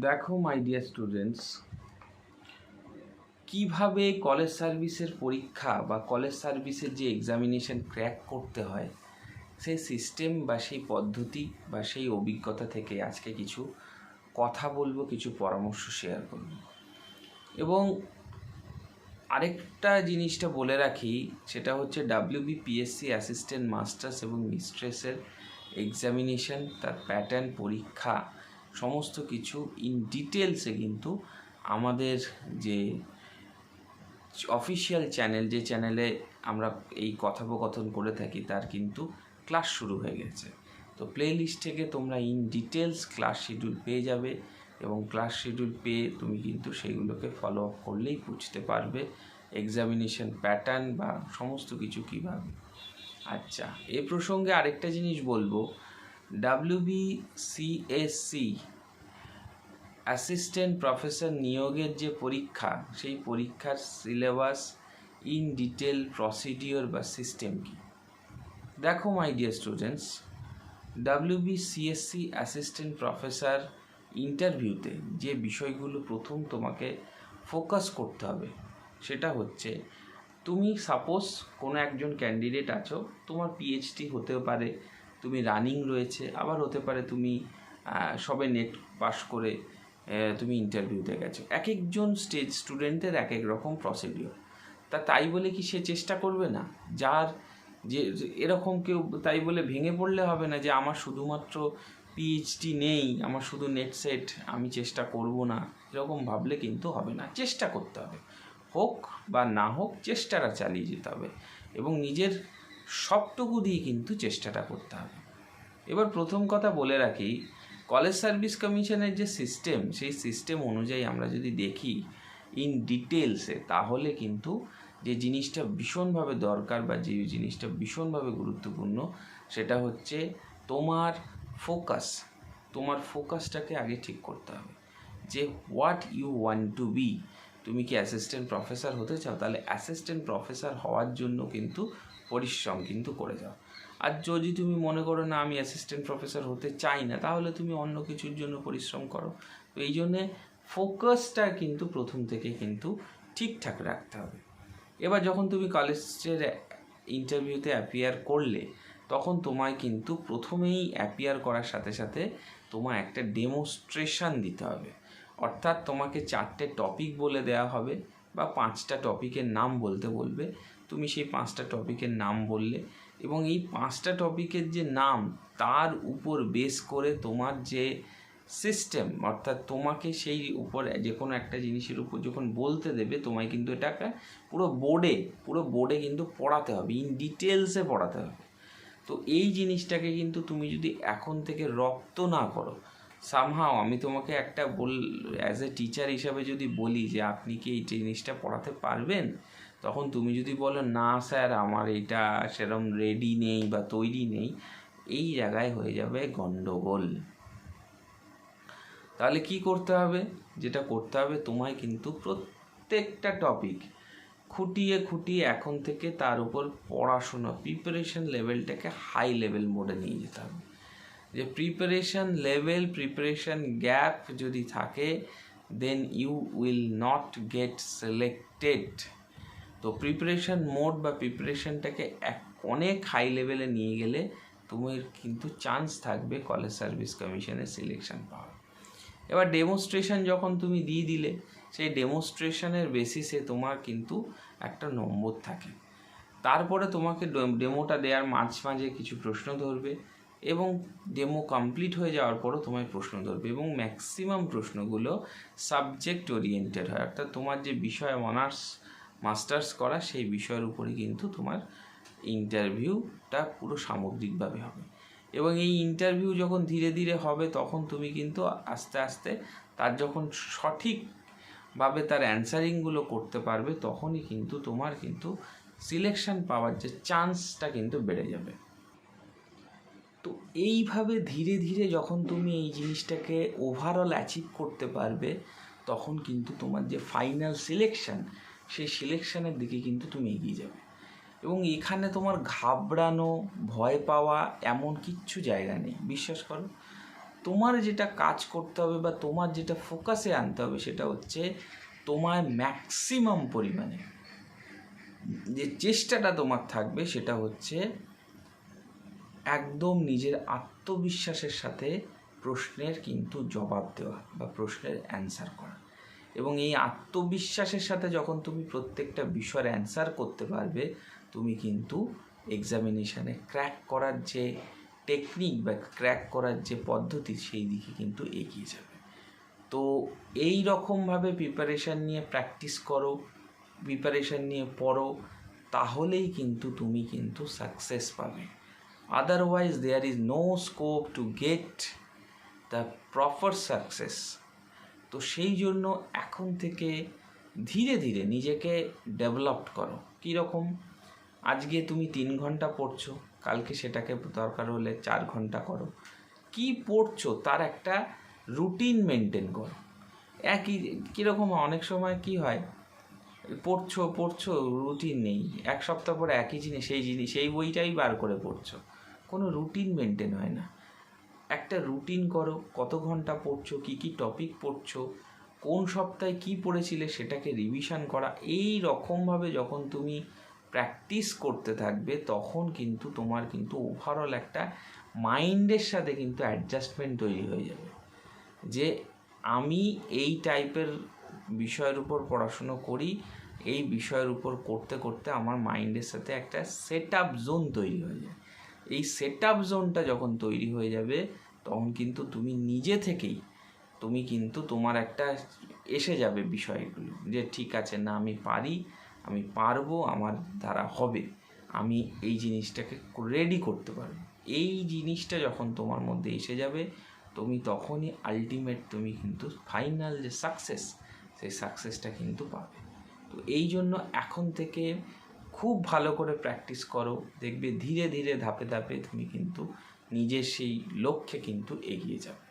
দেখো my dear students কীভাবে college সার্ভিসের পরীক্ষা বা কলেজ সার্ভিসের যে এক্সামিনেশন ক্র্যাক করতে হয়, সেই সিস্টেম বা সেই পদ্ধতি বা সেই অভিজ্ঞতা থেকে আজকে কিছু কথা বলব, কিছু পরামর্শ শেয়ার করব। এবং আরেকটা জিনিসটা বলে রাখি, সেটা হচ্ছে ডাব্লিউবিপিএসসি অ্যাসিস্ট্যান্ট মাস্টার্স এবং মিস্ট্রেসের এক্সামিনেশন তার প্যাটার্ন পরীক্ষা সমস্ত কিছু ইন ডিটেলসে কিন্তু আমাদের যে অফিসিয়াল চ্যানেল যে চ্যানেলে আমরা এই কথোপকথন করে থাকি, তার কিন্তু ক্লাস শুরু হয়ে গেছে। তো প্লে লিস্ট থেকে তোমরা ইন ডিটেলস ক্লাস শিডিউল পেয়ে যাবে এবং ক্লাস শিডিউল পেয়ে তুমি কিন্তু সেগুলোকে ফলো আপ করলেই বুঝতে পারবে এক্সামিনেশন প্যাটার্ন বা সমস্ত কিছু কীভাবে। আচ্ছা এ প্রসঙ্গে আরেকটা জিনিস বলব। ডাব্লিউবিসিএসসি অ্যাসিস্ট্যান্ট প্রফেসর নিয়োগের যে পরীক্ষা, সেই পরীক্ষার সিলেবাস ইন ডিটেল প্রসিডিওর বা সিস্টেম কি? দেখো my dear students WBCSC assistant professor ইন্টারভিউতে যে বিষয়গুলো প্রথম তোমাকে ফোকাস করতে হবে, সেটা হচ্ছে, তুমি সাপোজ কোনো একজন ক্যান্ডিডেট আছো, তোমার পিএইচডি হতেও পারে তুমি রানিং রয়েছে, আবার হতে পারে তুমি সবে নেট পাস করে তুমি ইন্টারভিউতে গেছো। এক একজন স্টেজ স্টুডেন্টের এক এক রকম প্রসিডিওর তা তাই বলে কি সে চেষ্টা করবে না? যার যে এরকম কেউ, তাই বলে ভেঙে পড়লে হবে না যে, আমার শুধুমাত্র পিএইচডি নেই, আমার শুধু নেট সেট আমি চেষ্টা করব না। এরকম ভাবলে কিন্তু হবে না। চেষ্টা করতে হবে। হোক বা না হোক, চেষ্টাটা চালিয়ে যেতে হবে। এবং নিজের সবটুকু দিয়ে কিন্তু চেষ্টাটা করতে হবে। এবার প্রথম কথা বলে রাখি, কলেজ সার্ভিস কমিশনের যে সিস্টেম, সেই সিস্টেম অনুযায়ী আমরা যদি দেখি ইন ডিটেলসে তাহলে কিন্তু যে জিনিসটা ভীষণভাবে দরকার বা যে জিনিসটা ভীষণভাবে গুরুত্বপূর্ণ, সেটা হচ্ছে তোমার ফোকাস, তোমার ফোকাসটাকে আগে ঠিক করতে হবে। যে what you want to be, তুমি কি অ্যাসিস্ট্যান্ট প্রফেসর হতে চাও? তাহলে অ্যাসিস্ট্যান্ট প্রফেসর হওয়ার জন্য কিন্তু পরিশ্রম কিন্তু করে যাও। আর যদি তুমি মনে করো না, আমি অ্যাসিস্ট্যান্ট প্রফেসর হতে চাই না, তাহলে তুমি অন্য কিছুর জন্য পরিশ্রম করো। তো এই জন্যে ফোকাসটা কিন্তু প্রথম থেকে কিন্তু ঠিকঠাক রাখতে হবে। এবার যখন তুমি কলেজের ইন্টারভিউতে অ্যাপিয়ার করলে, তখন তোমায় কিন্তু প্রথমেই অ্যাপিয়ার করার সাথে সাথে তোমায় একটা ডেমোস্ট্রেশন দিতে হবে। অর্থাৎ তোমাকে চারটে টপিক বলে দেওয়া হবে বা পাঁচটা টপিকের নাম বলতে বলবে। তুমি সেই পাঁচটা টপিকের নাম বললে এবং এই পাঁচটা টপিকের যে নাম, তার উপর বেস করে তোমার যে সিস্টেম অর্থাৎ তোমাকে সেই উপর যে কোনো একটা জিনিসের উপর যখন বলতে দেবে, তোমায় কিন্তু এটাকে পুরো বোর্ডে পুরো বোর্ডে কিন্তু পড়াতে হবে ইন ডিটেলসে পড়াতে হবে। তো এই জিনিসটাকে কিন্তু তুমি যদি এখন থেকে রপ্ত না করো সামহাও আমি তোমাকে একটা বল অ্যাজ এ টিচার হিসাবে যদি বলি যে আপনি কি এই জিনিসটা পড়াতে পারবেন? তখন তুমি যদি বলো, না স্যার, আমার এটা সেরকম রেডি নেই বা তৈরি নেই, এই জায়গায় হয়ে যাবে গন্ডগোল। তাহলে কি করতে হবে? যেটা করতে হবে তোমায় কিন্তু প্রত্যেকটা টপিক খুঁটিয়ে খুঁটিয়ে এখন থেকে তার উপর পড়াশোনা প্রিপারেশন লেভেলটাকে হাই লেভেল মোডে নিয়ে যেতে হবে। যে প্রিপারেশন লেভেল প্রিপারেশন গ্যাপ যদি থাকে then you will not get selected তো প্রিপারেশন মোড বা প্রিপারেশনটাকে এক অনেক হাই লেভেলে নিয়ে গেলে তোমার কিন্তু চান্স থাকবে কলেজ সার্ভিস কমিশনের সিলেকশন পাওয়ার। এবার ডেমনস্ট্রেশন যখন তুমি দিয়ে দিলে, সেই ডেমনস্ট্রেশনের বেসিসে তোমার কিন্তু একটা নম্বর থাকে। তারপরে তোমাকে ডেমোটা দেওয়ার মাঝ মাঝে কিছু প্রশ্ন ধরবে এবং ডেমো কমপ্লিট হয়ে যাওয়ার পরও তোমায় প্রশ্ন ধরবে এবং ম্যাক্সিমাম প্রশ্নগুলো সাবজেক্ট ওরিয়েন্টেড হয়। অর্থাৎ তোমার যে বিষয় অনার্স মাস্টার্স করা সেই বিষয়ের উপরে কিন্তু তোমার ইন্টারভিউটা পুরো সামগ্রিকভাবে হবে। এবং এই ইন্টারভিউ যখন ধীরে ধীরে হবে, তখন তুমি কিন্তু আস্তে আস্তে তার যখন সঠিকভাবে তার অ্যান্সারিংগুলো করতে পারবে, তখনই কিন্তু তোমার কিন্তু সিলেকশন পাওয়ার যে চান্সটা কিন্তু বেড়ে যাবে। তো এইভাবে ধীরে ধীরে যখন তুমি এই জিনিসটাকে ওভারঅল অ্যাচিভ করতে পারবে, তখন কিন্তু তোমার যে ফাইনাল সিলেকশন সেই সিলেকশানের দিকে কিন্তু তুমি এগিয়ে যাবে। এবং এখানে তোমার ঘাবড়ানো, ভয় পাওয়া এমন কিচ্ছু জায়গা নেই। বিশ্বাস করো, তোমার যেটা কাজ করতে হবে বা তোমার যেটা ফোকাসে আনতে হবে সেটা হচ্ছে তোমার ম্যাক্সিমাম পরিমাণে। যে চেষ্টাটা তোমার থাকবে সেটা হচ্ছে একদম নিজের আত্মবিশ্বাসের সাথে প্রশ্নের কিন্তু জবাব দেওয়া বা প্রশ্নের অ্যান্সার করা। এবং এই আত্মবিশ্বাসের সাথে যখন তুমি প্রত্যেকটা বিষয়ের অ্যান্সার করতে পারবে, তুমি কিন্তু এক্সামিনেশানে ক্র্যাক করার যে টেকনিক বা ক্র্যাক করার যে পদ্ধতি, সেই দিকে কিন্তু এগিয়ে যাবে। তো এই রকমভাবে প্রিপারেশান নিয়ে প্র্যাকটিস করো প্রিপারেশান নিয়ে পড়ো, তাহলেই কিন্তু তুমি কিন্তু সাকসেস পাবে। Otherwise there is no scope to get the proper success তো সেই জন্য এখন থেকে ধীরে ধীরে নিজেকে ডেভেলপ করো। কীরকম? আজকে তুমি তিন ঘণ্টা পড়ছো, কালকে সেটাকে দরকার হলে চার ঘণ্টা করো। কি পড়ছো তার একটা রুটিন মেনটেন করো। একই, কীরকম অনেক সময় কি হয়, পড়ছো পড়ছো রুটিন নেই। এক সপ্তাহ পরে একই জিনিস, সেই জিনিস, সেই বইটাই বার করে পড়ছো। কোনো রুটিন মেনটেন হয় না। একটা রুটিন করো, কত ঘণ্টা পড়ছো, কী কী টপিক পড়ছো, কোন সপ্তাহে কী পড়েছিলে সেটাকে রিভিশন করা, এই রকমভাবে যখন তুমি প্র্যাকটিস করতে থাকবে, তখন কিন্তু তোমার কিন্তু ওভারঅল একটা মাইন্ডের সাথে কিন্তু অ্যাডজাস্টমেন্ট তৈরি হয়ে যাবে। যে আমি এই টাইপের বিষয়ের উপর পড়াশুনো করি, এই বিষয়ের উপর করতে করতে আমার মাইন্ডের সাথে একটা সেট আপ জোন তৈরি হয়ে যায়। এই সেট আপ জোনটা যখন তৈরি হয়ে যাবে, তখন কিন্তু তুমি নিজে থেকেই, তুমি কিন্তু তোমার একটা এসে যাবে বিষয়গুলো, যে ঠিক আছে, না, আমি পারি, আমি পারব, আমার দ্বারা হবে, আমি এই জিনিসটাকে রেডি করতে পারব। এই জিনিসটা যখন তোমার মধ্যে এসে যাবে, তুমি তখনই আলটিমেট তুমি কিন্তু ফাইনাল যে সাকসেস সেই সাকসেসটা কিন্তু পাবে। তো এই জন্য এখন থেকে খুব ভালো করে প্র্যাকটিস করো। দেখবে ধীরে ধীরে ধাপে ধাপে তুমি কিন্তু নিজের সেই লক্ষ্যে কিন্তু এগিয়ে যাবে।